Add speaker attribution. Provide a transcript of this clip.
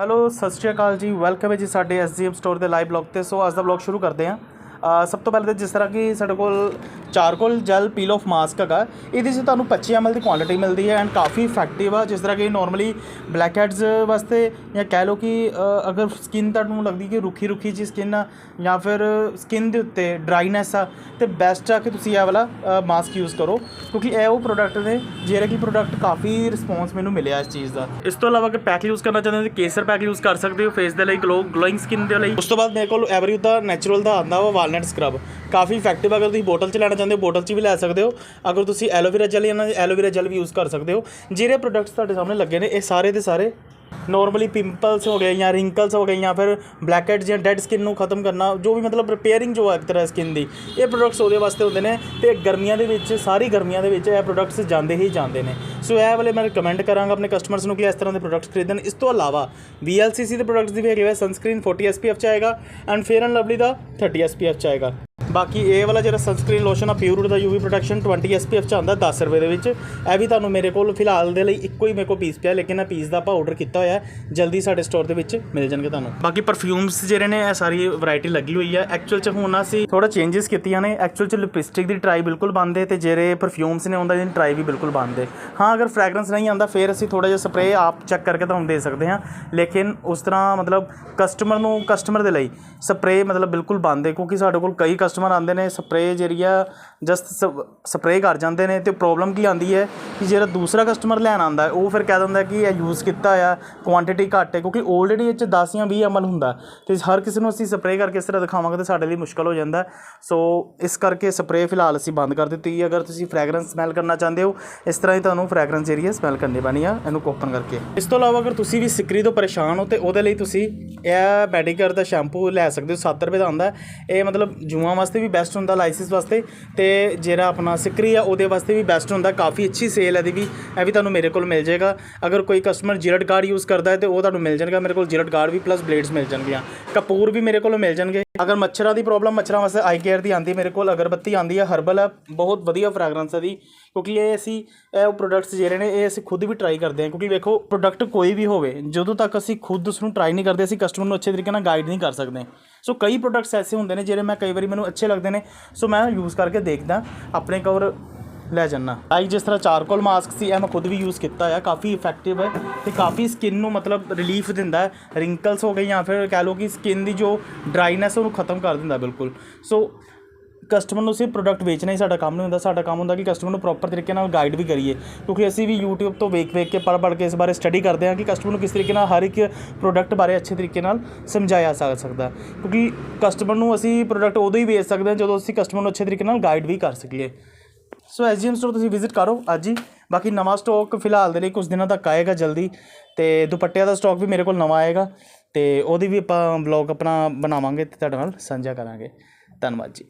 Speaker 1: Hello, ਸਤਿ ਸ਼੍ਰੀ ਅਕਾਲ ਜੀ। Welcome ਹੈ ਜੀ ਸਾਡੇ ਐਸਜੀਐਮ ਸਟੋਰ ਦੇ ਲਾਈਵ ਬਲੌਗ ਤੇ। ਸੋ ਅੱਜ ਦਾ ਬਲੌਗ ਸ਼ੁਰੂ ਕਰਦੇ ਹਾਂ। ਸਭ ਤੋਂ ਪਹਿਲਾਂ ਤਾਂ ਜਿਸ ਤਰ੍ਹਾਂ ਕਿ ਸਾਡੇ ਕੋਲ charcoal gel peel off mask ਹੈਗਾ। ਇਹਦੇ 'ਚ ਤੁਹਾਨੂੰ 25 ml ਦੀ ਕੁਆਂਟੀਟੀ ਮਿਲਦੀ ਹੈ ਐਂਡ ਕਾਫੀ ਇਫੈਕਟਿਵ ਆ। ਜਿਸ ਤਰ੍ਹਾਂ ਕਿ ਨਾਰਮਲੀ ਬਲੈਕ ਹੈਡਸ ਵਾਸਤੇ ਜਾਂ ਕਹਿ ਲਓ ਕਿ ਅਗਰ ਸਕਿਨ ਤੁਹਾਨੂੰ ਲੱਗਦੀ ਕਿ ਰੁੱਖੀ ਰੁੱਖੀ ਜੀ ਸਕਿਨ ਆ ਜਾਂ ਫਿਰ ਸਕਿਨ ਦੇ ਉੱਤੇ ਡਰਾਈਨੈਸ ਆ, ਤੇ ਬੈਸਟ ਆ ਕਿ ਤੁਸੀਂ ਇਹ ਵਾਲਾ ਮਾਸਕ ਯੂਜ਼ ਕਰੋ। ਕਿਉਂਕਿ ਇਹ ਉਹ ਪ੍ਰੋਡਕਟ ਨੇ ਜਿਹੜਾ ਕਿ ਪ੍ਰੋਡਕਟ ਕਾਫੀ ਰਿਸਪੌਂਸ ਮੈਨੂੰ ਮਿਲਿਆ ਇਸ ਚੀਜ਼ ਦਾ। ਇਸ ਤੋਂ ਇਲਾਵਾ ਅਗਰ ਪੈਕ ਯੂਜ਼ ਕਰਨਾ ਚਾਹੁੰਦੇ ਹੋ ਤਾਂ ਕੇਸਰ ਪੈਕ ਯੂਜ਼ ਕਰ ਸਕਦੇ ਹੋ ਫੇਸ ਦੇ ਲਈ ਗਲੋ ਗਲੋਇੰਗ ਸਕਿਨ ਦੇ ਲਈ। ਉਸ ਤੋਂ ਬਾਅਦ ਮੇਰੇ ਕੋਲ ਐਵਰੀਥ ਦਾ ਨੈਚੁਰਲ ਦਾ ਆਂਦਾ ਵਾ ਵਾਲਨਟ ਸਕਰਬ ਕਾਫੀ ਇਫੈਕਟਿਵ ਅਗਰ ਤੁਸੀਂ ਬੋਟਲ ਚ ਲੈਣਾ ਚਾਹੁੰਦੇ ਹੋ, ਬੋਟਲ ਚ ਵੀ ਲੈ ਸਕਦੇ ਹੋ। ਅਗਰ ਤੁਸੀਂ ਐਲੋਵੇਰਾ ਜੈਲ ਜਾਂ ਐਲੋਵੇਰਾ ਜੈਲ ਵੀ ਯੂਜ਼ ਕਰ ਸਕਦੇ ਹੋ। ਜਿਹੜੇ ਪ੍ਰੋਡਕਟਸ ਤੁਹਾਡੇ ਸਾਹਮਣੇ ਲੱਗੇ ਨੇ, ਇਹ ਸਾਰੇ ਦੇ ਸਾਰੇ ਨਾਰਮਲੀ ਪਿੰਪਲਸ ਹੋ ਗਏ ਜਾਂ ਰਿੰਕਲਸ ਹੋ ਗਏ ਜਾਂ ਫਿਰ ਬਲੈਕ ਜਾਂ ਡੈਡ ਸਕਿਨ ਨੂੰ ਖਤਮ ਕਰਨਾ, ਜੋ ਵੀ ਮਤਲਬ ਰਿਪੇਅਰਿੰਗ ਜੋ ਹੈ ਇੱਕ ਤਰ੍ਹਾਂ ਸਕਿਨ ਦੀ, ਇਹ ਪ੍ਰੋਡਕਟਸ ਉਹਦੇ ਵਾਸਤੇ ਹੁੰਦੇ ਨੇ ਤੇ ਗਰਮੀਆਂ ਦੇ ਵਿੱਚ, ਸਾਰੀ ਗਰਮੀਆਂ ਦੇ ਵਿੱਚ ਇਹ ਪ੍ਰੋਡਕਟਸ ਜਾਂਦੇ ਹੀ ਜਾਂਦੇ ਨੇ। ਸੋ ਇਹ ਵਾਲੇ ਮੈਂ ਰეკਮੈਂਡ ਕਰਾਂਗਾ ਆਪਣੇ ਕਸਟਮਰਸ ਨੂੰ ਕਿ ਇਸ ਤਰ੍ਹਾਂ ਦੇ ਪ੍ਰੋਡਕਟਸ ਖਰੀਦਣ। ਇਸ ਤੋਂ ਇਲਾਵਾ VLCC ਦੇ ਪ੍ਰੋਡਕਟਸ ਦੀ ਵੀ ਹੈਗੇ ਹੋਏ ਸਨਸਕ੍ਰੀਨ 40 SPF ਚ ਆਏਗਾ ਐਂਡ ਫੇਅਰ ਐਂਡ ਲਵਲੀ ਦਾ 30 SPF ਚ ਆਏਗਾ। ਬਾਕੀ ਇਹ ਵਾਲਾ ਜਿਹੜਾ ਸਨਸਕ੍ਰੀਨ ਲੋਸ਼ਨ ਆ ਪਿਓਰ ਦਾ UV ਪ੍ਰੋਟੈਕਸ਼ਨ 20 SPF ਚ ਆਉਂਦਾ 10 ਰੁਪਏ ਦੇ ਵਿੱਚ। ਇਹ ਵੀ ਤੁਹਾਨੂੰ ਮੇਰੇ ਕੋਲ ਫਿਲਹਾਲ ਦੇ ਲਈ ਇੱਕੋ ਹੀ ਮੇਰੇ ਕੋਲ ਪੀਸ ਪਿਆ, ਲੇਕਿਨ ਇਹ ਪੀਸ ਦਾ ਆਪਾਂ ਆਰਡਰ ਕੀਤਾ ਹੋਇਆ ਜਲਦੀ ਸਾਡੇ ਸਟੋਰ ਦੇ ਵਿੱਚ ਮਿਲ ਜਾਣਗੇ ਤੁਹਾਨੂੰ। ਬਾਕੀ ਪਰਫਿਊਮਸ ਜਿਹੜੇ ਨੇ, ਇਹ ਸਾਰੀ ਵੈਰਾਈਟੀ ਲੱਗੀ ਹੋਈ ਹੈ ਐਕਚੁਅਲ ਚ ਹੁਣ ਅਸੀਂ ਥੋੜਾ ਚੇਂਜਸ ਕੀਤੀਆਂ ਨੇ। ਐਕਚੁਅਲ ਚ ਲਿਪਸਟਿਕ ਦੀ ਟਰਾਈ ਬਿਲਕੁਲ ਬੰਦ ਹੈ ਤੇ ਜਿਹੜੇ ਪਰਫਿਊਮਸ ਨੇ ਉਹਨਾਂ ਦੀ ਟਰਾਈ ਵੀ ਬਿਲਕੁਲ ਬੰਦ ਹੈ ਹਾਂ, ਅਗਰ ਫ੍ਰੈਗਰੈਂਸ ਨਹੀਂ ਆਉਂਦਾ, ਫਿਰ ਅਸੀਂ ਥੋੜਾ ਜਿਹਾ ਸਪਰੇਅ ਆਪ ਚੈੱਕ ਕਰਕੇ ਤੁਹਾਨੂੰ ਦੇ ਸਕਦੇ ਹਾਂ। ਲੇਕਿਨ ਉਸ ਤਰ੍ਹਾਂ ਮਤਲਬ ਕਸਟਮਰ ਨੂੰ ਕਸਟਮਰ ਦੇ ਲਈ ਸਪਰੇਅ ਮਤਲਬ ਬਿਲਕੁਲ ਬੰਦ ਹੈ ਕਿਉਂਕਿ ਸਾਡੇ ਕੋਲ ਕਈ ਕਸਟਮਰ ਆਉਂਦੇ ਨੇ ਸਪਰੇਅ ਜਿਹੜੀ ਆ ਜਸਟ ਸਪਰੇਅ ਕਰ ਜਾਂਦੇ ਨੇ ਤੇ ਪ੍ਰੋਬਲਮ ਕੀ ਆਉਂਦੀ ਹੈ ਕਿ ਜਿਹੜਾ ਦੂਸਰਾ ਕਸਟਮਰ ਲੈਣ ਆਉਂਦਾ ਉਹ ਫਿਰ ਕਹਿ ਦਿੰਦਾ ਕਿ ਇਹ ਯੂਜ਼ ਕੀਤਾ ਆ ਕੁਆਂਟੀਟੀ ਘੱਟ ਹੈ, ਕਿਉਂਕਿ ਆਲਰੇਡੀ ਇਹ ਚ 10 ਜਾਂ 20 ml ਹੁੰਦਾ ਤੇ ਹਰ ਕਿਸੇ ਨੂੰ ਅਸੀਂ ਸਪਰੇਅ ਕਰਕੇ ਇਸ ਤਰ੍ਹਾਂ ਦਿਖਾਵਾਂਗੇ ਤਾਂ ਸਾਡੇ ਲਈ ਮੁਸ਼ਕਲ ਹੋ ਜਾਂਦਾ ਸੋ ਇਸ ਕਰਕੇ ਸਪਰੇਅ ਫਿਲਹਾਲ ਅਸੀਂ ਬੰਦ ਕਰ ਦਿੱਤੀ ਹੈ। ਅਗਰ ਤੁਸੀਂ ਫ੍ਰੈਗਰੈਂਸ ਸਮੈਲ ਕਰਨਾ ਚਾਹੁੰਦੇ ਹੋ, ਇਸ ਤਰ੍ਹਾਂ ਹੀ ਤੁਹਾਨੂੰ ਫ੍ਰੈਗਰੈਂਸ ਜਿਹੜੀ ਹੈ ਸਮੈਲ ਕਰਨੀ ਪੈਣੀ ਆ, ਇਹਨੂੰ ਓਪਨ ਕਰਕੇ। ਇਸ ਤੋਂ ਇਲਾਵਾ ਅਗਰ ਤੁਸੀਂ ਵੀ ਸਿਕਰੀ ਤੋਂ ਪਰੇਸ਼ਾਨ ਹੋ ਤੇ ਉਹਦੇ ਲਈ ਤੁਸੀਂ ਇਹ ਮੈਡੀਕਰ ਦਾ ਸ਼ੈਂਪੂ ਲੈ ਸਕਦੇ ਹੋ 7 ਰੁਪਏ ਦਾ ਆਉਂਦਾ ਇਹ ਮਤਲਬ ਜੂਆਂ ਵਾਸਤੇ ਵਾਸਤੇ ਵੀ ਬੈਸਟ ਹੁੰਦਾ ਲਾਈਸਿਸ ਵਾਸਤੇ। ਤੇ ਜਿਹੜਾ ਆਪਣਾ ਸਿਕਰੀ ਆ, ਉਹਦੇ ਵਾਸਤੇ ਵੀ ਬੈਸਟ ਹੁੰਦਾ। ਕਾਫੀ ਅੱਛੀ ਸੇਲ ਹੈ ਦੀ ਵੀ। ਇਹ ਵੀ ਤੁਹਾਨੂੰ ਮੇਰੇ ਕੋਲ ਮਿਲ ਜਾਏਗਾ। ਅਗਰ ਕੋਈ ਕਸਟਮਰ ਜਿਲਟ ਗਾਰਡ ਯੂਜ਼ ਕਰਦਾ ਹੈ, ਤੇ ਉਹ ਤੁਹਾਨੂੰ ਮਿਲ ਜਾਣਗਾ। ਮੇਰੇ ਕੋਲ ਜਿਲਟ ਗਾਰਡ ਵੀ ਪਲੱਸ ਬਲੇਡਸ ਮਿਲ ਜਾਣਗੀਆਂ। ਕਪੂਰ ਵੀ ਮੇਰੇ ਕੋਲ ਮਿਲ ਜਾਣਗੇ। ਅਗਰ ਮੱਛਰਾਂ ਦੀ ਪ੍ਰੋਬਲਮ ਮੱਛਰਾਂ ਵਾਸਤੇ ਆਈ ਕੇਅਰ ਦੀ ਆਂਦੀ ਮੇਰੇ ਕੋਲ। ਅਗਰਬੱਤੀ ਆਂਦੀ ਹੈ ਹਰਬਲ ਹੈ। ਬਹੁਤ ਵਧੀਆ ਫ੍ਰੈਗਰੈਂਸ ਹੈ ਦੀ ਕਿਉਂਕਿ ਇਹ ਅਸੀਂ, ਇਹ ਪ੍ਰੋਡਕਟਸ ਜਿਹੜੇ ਨੇ, ਇਹ ਅਸੀਂ ਖੁਦ ਵੀ ਟਰਾਈ ਕਰਦੇ ਹਾਂ। ਕਿਉਂਕਿ ਵੇਖੋ ਪ੍ਰੋਡਕਟ ਕੋਈ ਵੀ ਹੋਵੇ, ਜਦੋਂ ਤੱਕ ਅਸੀਂ ਖੁਦ ਉਸ ਨੂੰ ਟਰਾਈ ਨਹੀਂ ਕਰਦੇ, ਅਸੀਂ ਕਸਟਮਰ ਨੂੰ ਅੱਛੇ ਤਰੀਕੇ ਨਾਲ ਗਾਈਡ ਨਹੀਂ ਕਰ ਸਕਦੇ। ਸੋ ਕਈ ਪ੍ਰੋਡਕਟਸ ਐਸੇ ਹੁੰਦੇ ਨੇ ਜਿਹੜੇ ਮੈਂ ਕਈ ਵਾਰੀ ਮੈਨੂੰ ਅੱਛੇ ਲੱਗਦੇ ਨੇ। ਸੋ ਮੈਂ ਯੂਜ਼ ਕਰਕੇ ਦੇਖਦਾ, ਆਪਣੇ ਕਵਰ ਲੈ ਜਾਨਾ। ਆਈ ਜਿਸ ਤਰ੍ਹਾਂ ਚਾਰਕੋਲ ਮਾਸਕ ਸੀ, ਇਹ ਮੈਂ ਖੁਦ ਵੀ ਯੂਜ਼ ਕੀਤਾ ਆ। ਕਾਫੀ ਇਫੈਕਟਿਵ ਹੈ ਤੇ ਕਾਫੀ ਸਕਿਨ ਨੂੰ ਮਤਲਬ ਰਿਲੀਫ ਦਿੰਦਾ ਹੈ। ਰਿੰਕਲਸ ਹੋ ਗਏ ਜਾਂ ਫਿਰ ਕਹਿ ਲਓ ਕਿ ਸਕਿਨ ਦੀ ਜੋ ਡਰਾਈਨੈਸ ਉਹਨੂੰ ਖਤਮ ਕਰ ਦਿੰਦਾ ਬਿਲਕੁਲ। ਸੋ ਕਸਟਮਰ ਨੂੰ ਸਿਰਫ ਪ੍ਰੋਡਕਟ ਵੇਚਣਾ ਹੀ ਸਾਡਾ ਕੰਮ ਨਹੀਂ ਹੁੰਦਾ। ਸਾਡਾ ਕੰਮ ਹੁੰਦਾ ਕਿ ਕਸਟਮਰ ਨੂੰ ਪ੍ਰੋਪਰ ਤਰੀਕੇ ਨਾਲ ਗਾਈਡ ਵੀ ਕਰੀਏ। ਕਿਉਂਕਿ ਅਸੀਂ ਵੀ YouTube ਤੋਂ ਵੇਖ ਵੇਖ ਕੇ ਪੜ੍ਹ ਪੜ੍ਹ ਕੇ ਇਸ ਬਾਰੇ ਸਟੱਡੀ ਕਰਦੇ ਹਾਂ ਕਿ ਕਸਟਮਰ ਨੂੰ ਕਿਸ ਤਰੀਕੇ ਨਾਲ ਹਰ ਇੱਕ ਪ੍ਰੋਡਕਟ ਬਾਰੇ ਅੱਛੇ ਤਰੀਕੇ ਨਾਲ ਸਮਝਾਇਆ ਜਾ ਸਕਦਾ। ਕਿਉਂਕਿ ਕਸਟਮਰ ਨੂੰ ਅਸੀਂ ਪ੍ਰੋਡਕਟ ਉਦੋਂ ਹੀ ਵੇਚ ਸਕਦੇ ਹਾਂ ਜਦੋਂ ਅਸੀਂ ਕਸਟਮਰ ਨੂੰ ਅੱਛੇ ਤਰੀਕੇ ਨਾਲ ਗਾਈਡ ਵੀ ਕਰ ਸਕੀਏ। ਸੋ ਐਸਜੀਐਮ ਸਟੋਰ ਤੁਸੀਂ ਵਿਜ਼ਿਟ ਕਰੋ ਅੱਜ ਹੀ। ਬਾਕੀ ਨਵਾਂ ਸਟਾਕ ਫਿਲਹਾਲ ਦੇ ਲਈ ਕੁਝ ਦਿਨਾਂ ਤੱਕ ਆਏਗਾ ਜਲਦੀ। ਤੇ ਦੁਪੱਟਿਆਂ ਦਾ ਸਟਾਕ ਵੀ ਮੇਰੇ ਕੋਲ ਨਵਾਂ ਆਏਗਾ। ਤੇ ਉਹਦੀ ਵੀ ਆਪਾਂ ਵਲੌਗ ਆਪਣਾ ਬਣਾਵਾਂਗੇ ਤੇ ਤੁਹਾਡੇ ਨਾਲ ਸਾਂਝਾ ਕਰਾਂਗੇ। ਧੰਨਵਾਦ ਜੀ।